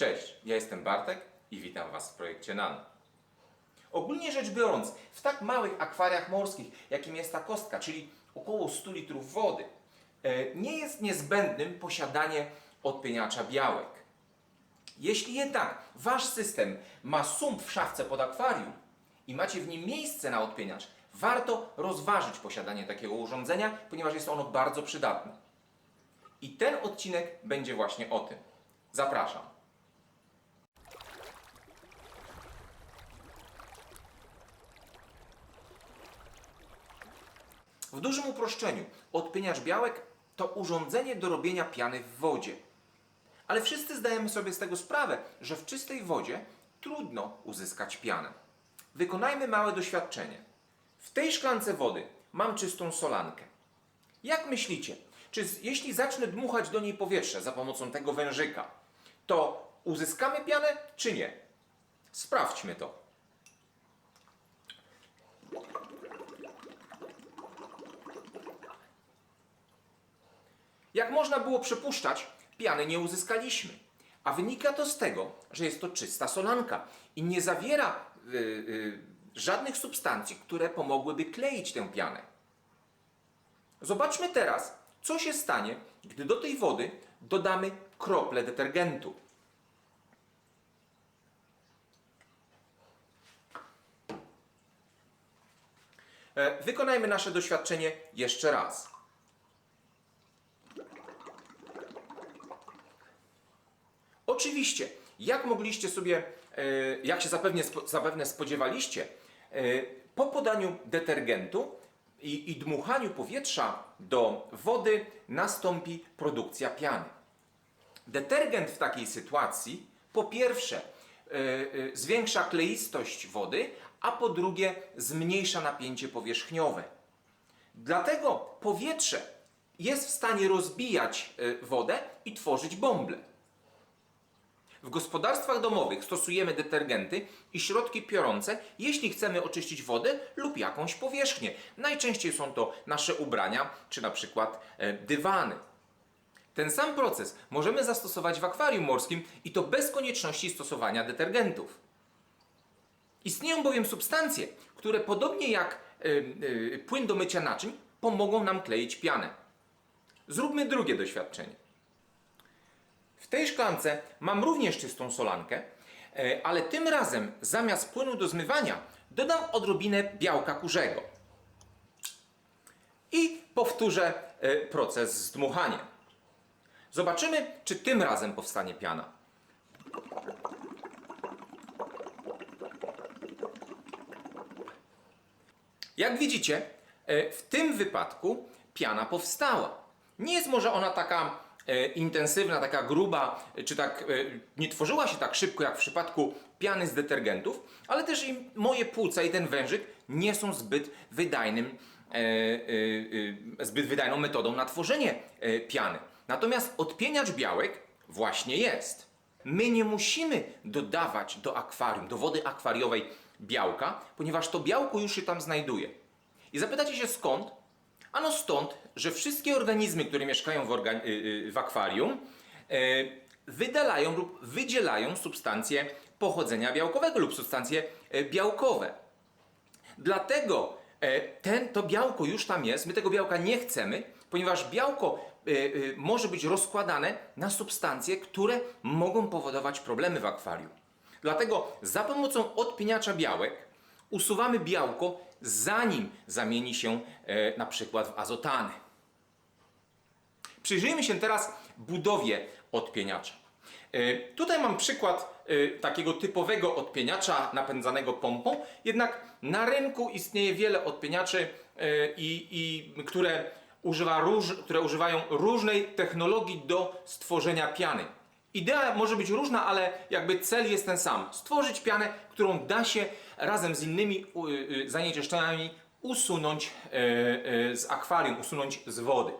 Cześć, ja jestem Bartek i witam Was w projekcie Nano. Ogólnie rzecz biorąc, w tak małych akwariach morskich, jakim jest ta kostka, czyli około 100 litrów wody, e, nie jest niezbędnym posiadanie odpieniacza białek. Jeśli jednak Wasz system ma sump w szafce pod akwarium i macie w nim miejsce na odpieniacz, warto rozważyć posiadanie takiego urządzenia, ponieważ jest ono bardzo przydatne. I ten odcinek będzie właśnie o tym. Zapraszam. W dużym uproszczeniu, odpieniacz białek to urządzenie do robienia piany w wodzie. Ale wszyscy zdajemy sobie z tego sprawę, że w czystej wodzie trudno uzyskać pianę. Wykonajmy małe doświadczenie. W tej szklance wody mam czystą solankę. Jak myślicie, czy jeśli zacznę dmuchać do niej powietrze za pomocą tego wężyka, to uzyskamy pianę, czy nie? Sprawdźmy to. Jak można było przypuszczać, piany nie uzyskaliśmy. A wynika to z tego, że jest to czysta solanka i nie zawiera y, y, żadnych substancji, które pomogłyby kleić tę pianę. Zobaczmy teraz, co się stanie, gdy do tej wody dodamy krople detergentu. E, Wykonajmy nasze doświadczenie jeszcze raz. Oczywiście, jak mogliście sobie, e, jak się zapewne, zapewne spodziewaliście, e, po podaniu detergentu i, i dmuchaniu powietrza do wody nastąpi produkcja piany. Detergent w takiej sytuacji po pierwsze e, zwiększa kleistość wody, a po drugie zmniejsza napięcie powierzchniowe. Dlatego powietrze jest w stanie rozbijać wodę i tworzyć bąble. W gospodarstwach domowych stosujemy detergenty i środki piorące, jeśli chcemy oczyścić wodę lub jakąś powierzchnię. Najczęściej są to nasze ubrania czy na przykład e, dywany. Ten sam proces możemy zastosować w akwarium morskim i to bez konieczności stosowania detergentów. Istnieją bowiem substancje, które podobnie jak y, y, płyn do mycia naczyń pomogą nam kleić pianę. Zróbmy drugie doświadczenie. W tej szklance mam również czystą solankę, e, ale tym razem zamiast płynu do zmywania dodam odrobinę białka kurzego. I powtórzę e, proces z dmuchaniem. Zobaczymy, czy tym razem powstanie piana. Jak widzicie, e, w tym wypadku piana powstała. Nie jest może ona taka intensywna, taka gruba, e, czy tak e, nie tworzyła się tak szybko jak w przypadku piany z detergentów, ale też i moje płuca i ten wężyk nie są zbyt wydajnym, e, e, e, zbyt wydajną metodą na tworzenie e, piany. Natomiast odpieniacz białek właśnie jest. My nie musimy dodawać do akwarium, do wody akwariowej białka, ponieważ to białko już się tam znajduje. I zapytacie się skąd? Ano stąd, że wszystkie organizmy, które mieszkają w, organ- y, y, w akwarium, y, wydalają lub wydzielają substancje pochodzenia białkowego lub substancje y, białkowe. Dlatego e, ten, to białko już tam jest, my tego białka nie chcemy, ponieważ białko e, e, może być rozkładane na substancje, które mogą powodować problemy w akwarium. Dlatego za pomocą odpieniacza białek usuwamy białko, zanim zamieni się e, na przykład w azotany. Przyjrzyjmy się teraz budowie odpieniacza. E, Tutaj mam przykład e, takiego typowego odpieniacza napędzanego pompą, jednak na rynku istnieje wiele odpieniaczy, e, i, i, które, używa róż, które używają różnej technologii do stworzenia piany. Idea może być różna, ale jakby cel jest ten sam. Stworzyć pianę, którą da się razem z innymi u- y, zanieczyszczeniami usunąć e, e, z akwarium, usunąć z wody.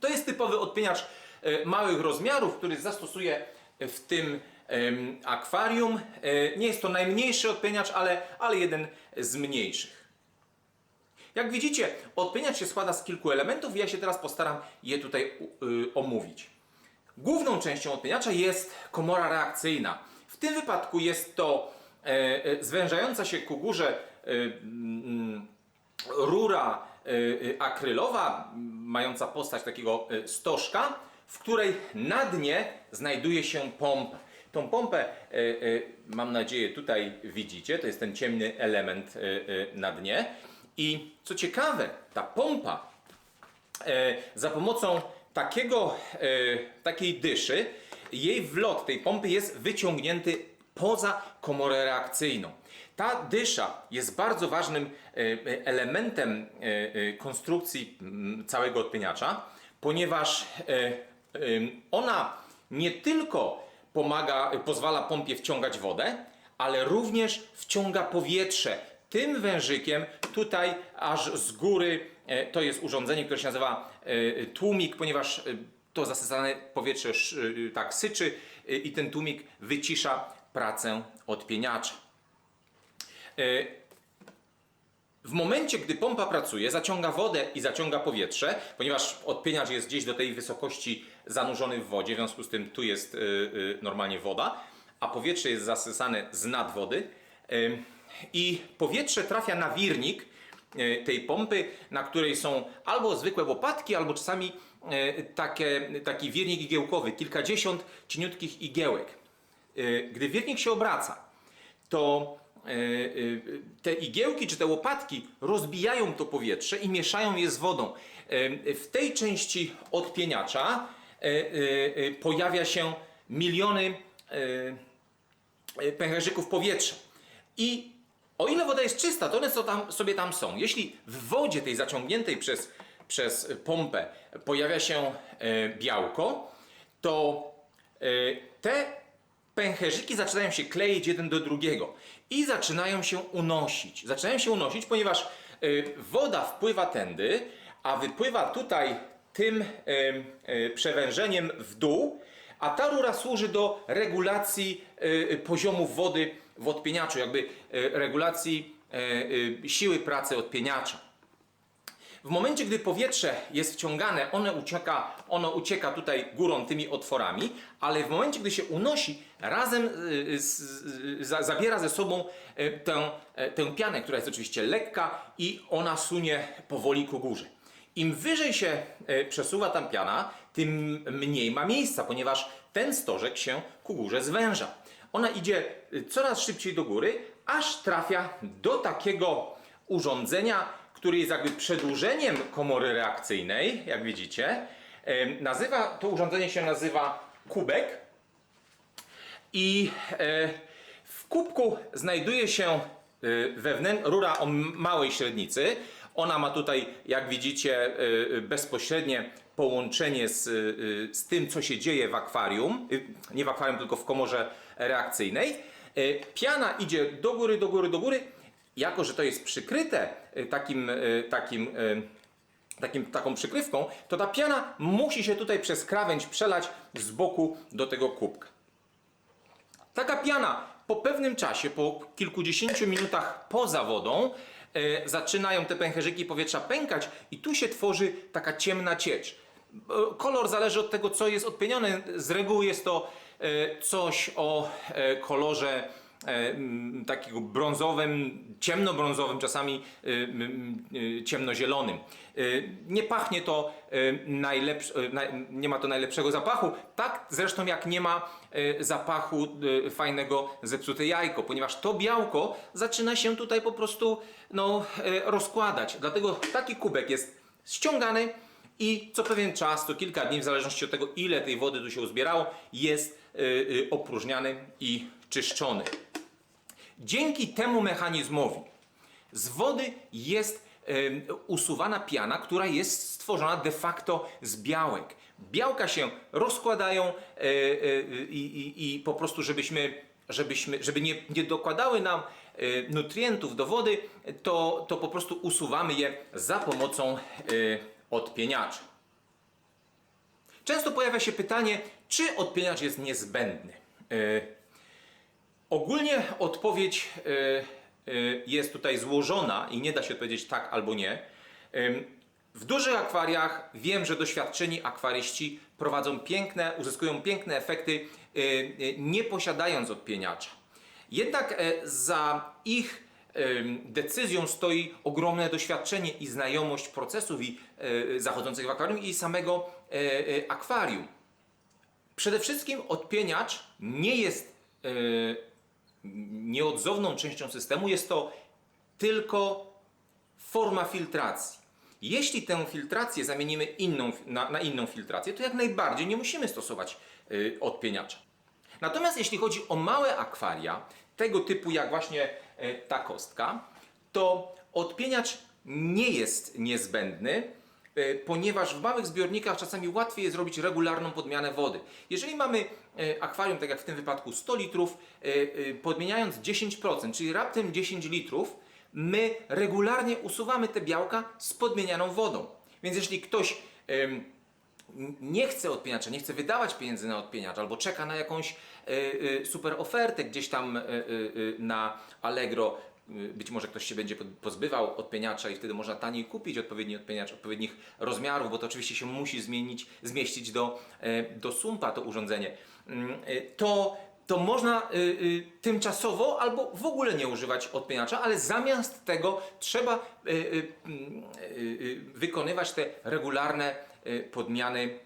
To jest typowy odpieniacz e, małych rozmiarów, który zastosuję w tym akwarium. Nie jest to najmniejszy odpieniacz, ale, ale jeden z mniejszych. Jak widzicie, odpieniacz się składa z kilku elementów i ja się teraz postaram je tutaj y, omówić. Główną częścią odpieniacza jest komora reakcyjna. W tym wypadku jest to e, e, zwężająca się ku górze e, mm, rura akrylowa, mająca postać takiego stożka, w której na dnie znajduje się pompa. Tą pompę, mam nadzieję, tutaj widzicie, to jest ten ciemny element na dnie. I co ciekawe, ta pompa za pomocą takiego, e, takiej dyszy, jej wlot tej pompy jest wyciągnięty poza komorę reakcyjną. Ta dysza jest bardzo ważnym e, e, elementem konstrukcji mm, całego odpieniacza, ponieważ ona nie tylko pomaga, pozwala pompie wciągać wodę, ale również wciąga powietrze. Tym wężykiem tutaj aż z góry to jest urządzenie, które się nazywa e, tłumik, ponieważ e, to zasysane powietrze e, tak syczy e, i ten tłumik wycisza pracę odpieniacza. E, W momencie, gdy pompa pracuje, zaciąga wodę i zaciąga powietrze, ponieważ odpieniacz jest gdzieś do tej wysokości zanurzony w wodzie, w związku z tym tu jest normalnie woda, a powietrze jest zasysane z nad wody. I powietrze trafia na wirnik tej pompy, na której są albo zwykłe łopatki, albo czasami y, takie, taki wirnik igiełkowy, kilkadziesiąt cieniutkich igiełek. Y, Gdy wirnik się obraca, to e, e, te igiełki czy te łopatki rozbijają to powietrze i mieszają je z wodą. E, W tej części odpieniacza e, e, e, pojawia się miliony e, e, pęcherzyków powietrza. I o ile woda jest czysta, to one so tam, sobie tam są. Jeśli w wodzie tej zaciągniętej przez, przez pompę pojawia się e, białko, to e, te pęcherzyki zaczynają się kleić jeden do drugiego i zaczynają się unosić. Zaczynają się unosić, ponieważ y, woda wpływa tędy, a wypływa tutaj tym przewężeniem w dół, a ta rura służy do regulacji poziomu wody w odpieniaczu, jakby y, regulacji y, y, siły pracy odpieniacza. W momencie, gdy powietrze jest wciągane, ono ucieka, ono ucieka tutaj górą tymi otworami, ale w momencie, gdy się unosi, razem z, z, za- zabiera ze sobą tę, e, tę pianę, która jest oczywiście lekka i ona sunie powoli ku górze. Im wyżej się e, przesuwa ta piana, tym mniej ma miejsca, ponieważ ten stożek się ku górze zwęża. Ona idzie y, coraz szybciej do góry, aż trafia do takiego urządzenia, który jest jakby przedłużeniem komory reakcyjnej, jak widzicie. Nazywa, to urządzenie się nazywa kubek i e, w kubku znajduje się e, wewnę- rura o małej średnicy. Ona ma tutaj, jak widzicie, e, e, bezpośrednie połączenie z, e, z tym, co się dzieje w akwarium. Nie w akwarium, tylko w komorze reakcyjnej. Piana idzie do góry, do góry, do góry. Jako, że to jest przykryte takim, takim takim, taką przykrywką, to ta piana musi się tutaj przez krawędź przelać z boku do tego kubka. Taka piana po pewnym czasie, po kilkudziesięciu minutach poza wodą, e, zaczynają te pęcherzyki powietrza pękać i tu się tworzy taka ciemna ciecz. E, Kolor zależy od tego, co jest odpienione. Z reguły jest to e, coś o e, kolorze takiego brązowym, ciemnobrązowym, czasami e, e, ciemnozielonym. E, Nie pachnie to e, najlepsz, e, naj- nie ma to najlepszego zapachu, tak zresztą jak nie ma e, zapachu e, fajnego zepsute jajko, ponieważ to białko zaczyna się tutaj po prostu no, e, rozkładać. Dlatego taki kubek jest ściągany i co pewien czas, co kilka dni, w zależności od tego ile tej wody tu się uzbierało, jest e, e, opróżniany i czyszczony. Dzięki temu mechanizmowi z wody jest usuwana piana, która jest stworzona de facto z białek. Białka się rozkładają e, e, i, po prostu, żebyśmy, żebyśmy, żeby nie, nie dokładały nam e, nutrientów do wody, to, to po prostu usuwamy je za pomocą odpieniacza. Często pojawia się pytanie, czy odpieniacz jest niezbędny. Ogólnie odpowiedź y, y, jest tutaj złożona i nie da się odpowiedzieć tak albo nie. W dużych akwariach wiem, że doświadczeni akwaryści prowadzą piękne, uzyskują piękne efekty, y, nie posiadając odpieniacza. Jednak e, za ich decyzją stoi ogromne doświadczenie i znajomość procesów i, e, zachodzących w akwarium i samego e, akwarium. Przede wszystkim odpieniacz nie jest nieodzowną częścią systemu, jest to tylko forma filtracji. Jeśli tę filtrację zamienimy inną, na, na inną filtrację, to jak najbardziej nie musimy stosować y, odpieniacza. Natomiast jeśli chodzi o małe akwaria, tego typu jak właśnie y, ta kostka, to odpieniacz nie jest niezbędny, ponieważ w małych zbiornikach czasami łatwiej jest zrobić regularną podmianę wody. Jeżeli mamy y, akwarium, tak jak w tym wypadku 100 litrów, y, podmieniając 10%, czyli raptem 10 litrów, my regularnie usuwamy te białka z podmienianą wodą. Więc jeśli ktoś nie chce odpieniacza, nie chce wydawać pieniędzy na odpieniacz, albo czeka na jakąś super ofertę gdzieś tam na Allegro, być może ktoś się będzie pozbywał odpieniacza i wtedy można taniej kupić odpowiedni odpieniacz, odpowiednich rozmiarów, bo to oczywiście się musi zmienić, zmieścić do, e, do sumpa to urządzenie. Mm, y, To to można y, y, tymczasowo albo w ogóle nie używać odpieniacza, ale zamiast tego trzeba y, y, y, y, wykonywać te regularne y, podmiany,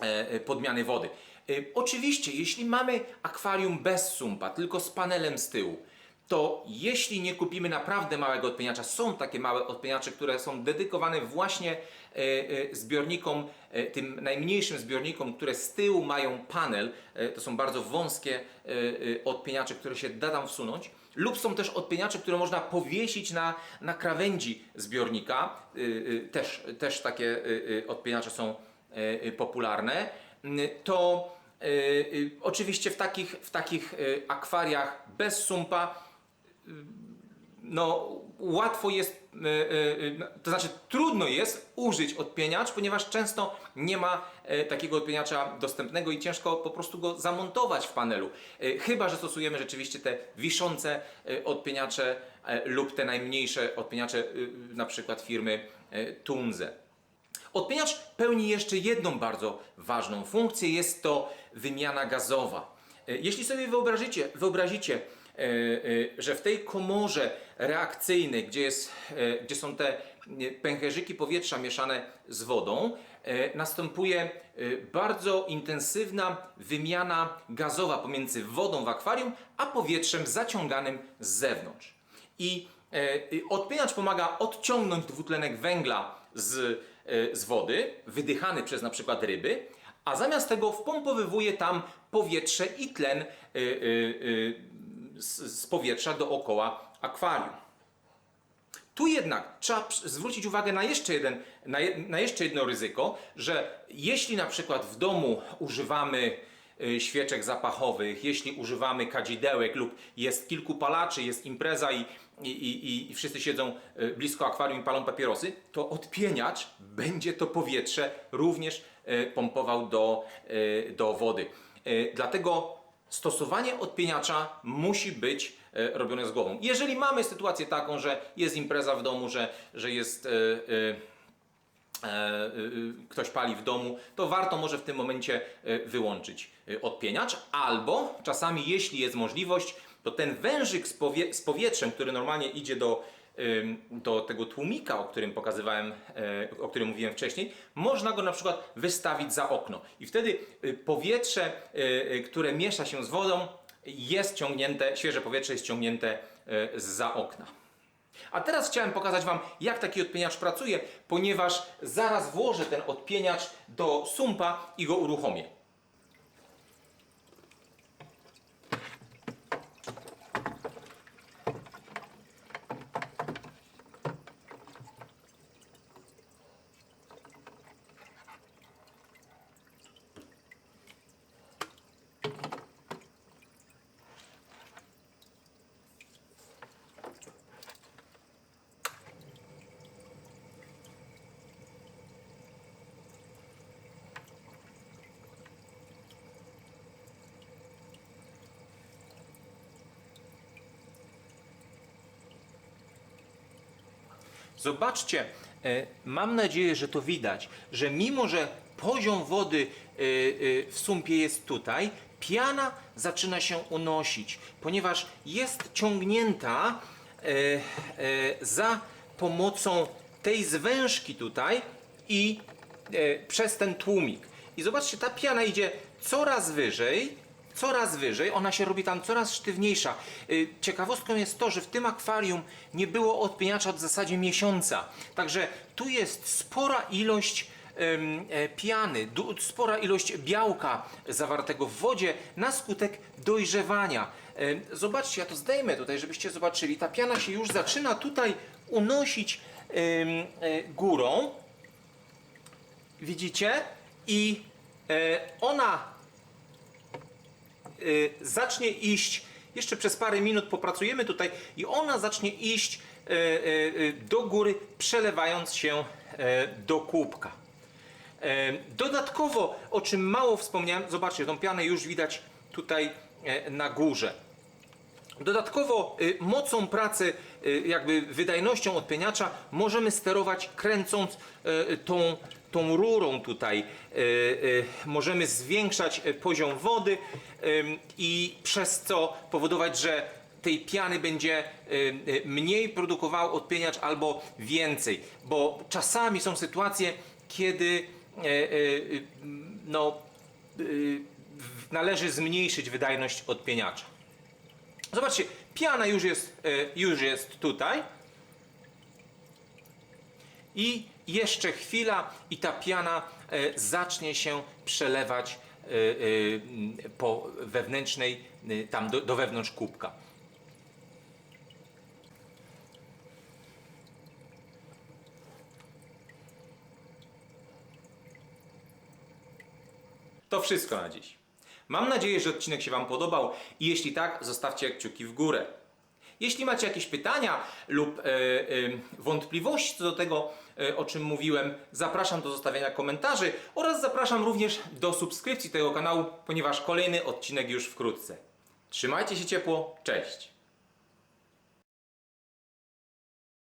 e, podmiany wody. Y, Oczywiście, jeśli mamy akwarium bez sumpa, tylko z panelem z tyłu, to jeśli nie kupimy naprawdę małego odpieniacza, są takie małe odpieniacze, które są dedykowane właśnie e, e, zbiornikom, e, tym najmniejszym zbiornikom, które z tyłu mają panel, to są bardzo wąskie odpieniacze, które się da tam wsunąć, lub są też odpieniacze, które można powiesić na, na krawędzi zbiornika, też, też takie odpieniacze są popularne, m, to oczywiście w takich, w takich akwariach bez sumpa no, łatwo jest, e, e, e, to znaczy trudno jest użyć odpieniacz, ponieważ często nie ma takiego odpieniacza dostępnego i ciężko po prostu go zamontować w panelu. Chyba, że stosujemy rzeczywiście te wiszące odpieniacze lub te najmniejsze odpieniacze, na przykład firmy Tunze. Odpieniacz pełni jeszcze jedną bardzo ważną funkcję, jest to wymiana gazowa. Jeśli sobie wyobrazicie, wyobrazicie że w tej komorze reakcyjnej, gdzie, jest, e, gdzie są te e, pęcherzyki powietrza mieszane z wodą, e, następuje e, bardzo intensywna wymiana gazowa pomiędzy wodą w akwarium, a powietrzem zaciąganym z zewnątrz. I e, odpieniacz pomaga odciągnąć dwutlenek węgla z, e, z wody, wydychany przez na przykład ryby, a zamiast tego wpompowywuje tam powietrze i tlen e, e, e, z, z powietrza dookoła akwarium. Tu jednak trzeba zwrócić uwagę na jeszcze, jeden, na, je, na jeszcze jedno ryzyko, że jeśli na przykład w domu używamy y, świeczek zapachowych, jeśli używamy kadzidełek lub jest kilku palaczy, jest impreza i, i, i, i wszyscy siedzą y, blisko akwarium i palą papierosy, to odpieniacz będzie to powietrze również y, pompował do, do wody. Dlatego stosowanie odpieniacza musi być e, robione z głową. Jeżeli mamy sytuację taką, że jest impreza w domu, że, że jest. E, e, ktoś pali w domu, to warto może w tym momencie wyłączyć odpieniacz, albo czasami, jeśli jest możliwość, to ten wężyk z, powie, z powietrzem, który normalnie idzie do, do tego tłumika, o którym pokazywałem, e, o którym mówiłem wcześniej, można go na przykład wystawić za okno. I wtedy y, powietrze, y, y, które miesza się z wodą, jest ciągnięte, świeże powietrze jest ciągnięte y, za okna. A teraz chciałem pokazać Wam, jak taki odpieniacz pracuje, ponieważ zaraz włożę ten odpieniacz do sumpa i go uruchomię. Zobaczcie, e, mam nadzieję, że to widać, że mimo, że poziom wody y, y, w sumpie jest tutaj, piana zaczyna się unosić, ponieważ jest ciągnięta e, e, za pomocą tej zwężki tutaj i e, przez ten tłumik. I zobaczcie, ta piana idzie coraz wyżej, coraz wyżej, ona się robi tam coraz sztywniejsza. Y, Ciekawostką jest to, że w tym akwarium nie było odpieniacza w zasadzie miesiąca. Także tu jest spora ilość e, piany, spora ilość białka zawartego w wodzie na skutek dojrzewania. Em, Zobaczcie, ja to zdejmę tutaj, żebyście zobaczyli. Ta piana się już zaczyna tutaj unosić e, górą. Widzicie? I e, ona y, zacznie iść, jeszcze przez parę minut popracujemy tutaj i ona zacznie iść y, y, do góry, przelewając się e, do kubka. E, Dodatkowo, o czym mało wspomniałem, zobaczcie, tą pianę już widać tutaj e, na górze. Dodatkowo mocą pracy, jakby wydajnością odpieniacza możemy sterować kręcąc tą, tą rurą tutaj. Y, y, Możemy zwiększać y, poziom wody i przez co powodować, że tej piany będzie mniej produkował odpieniacz albo więcej. Bo czasami są sytuacje, kiedy no, należy zmniejszyć wydajność odpieniacza. Zobaczcie, piana już jest, e, już jest tutaj. I jeszcze chwila i ta piana e, zacznie się przelewać e, e, po wewnętrznej, tam do, do wewnątrz kubka. To wszystko na dziś. Mam nadzieję, że odcinek się Wam podobał i jeśli tak, zostawcie kciuki w górę. Jeśli macie jakieś pytania lub e, e, wątpliwości co do tego, e, o czym mówiłem, zapraszam do zostawiania komentarzy oraz zapraszam również do subskrypcji tego kanału, ponieważ kolejny odcinek już wkrótce. Trzymajcie się ciepło, cześć!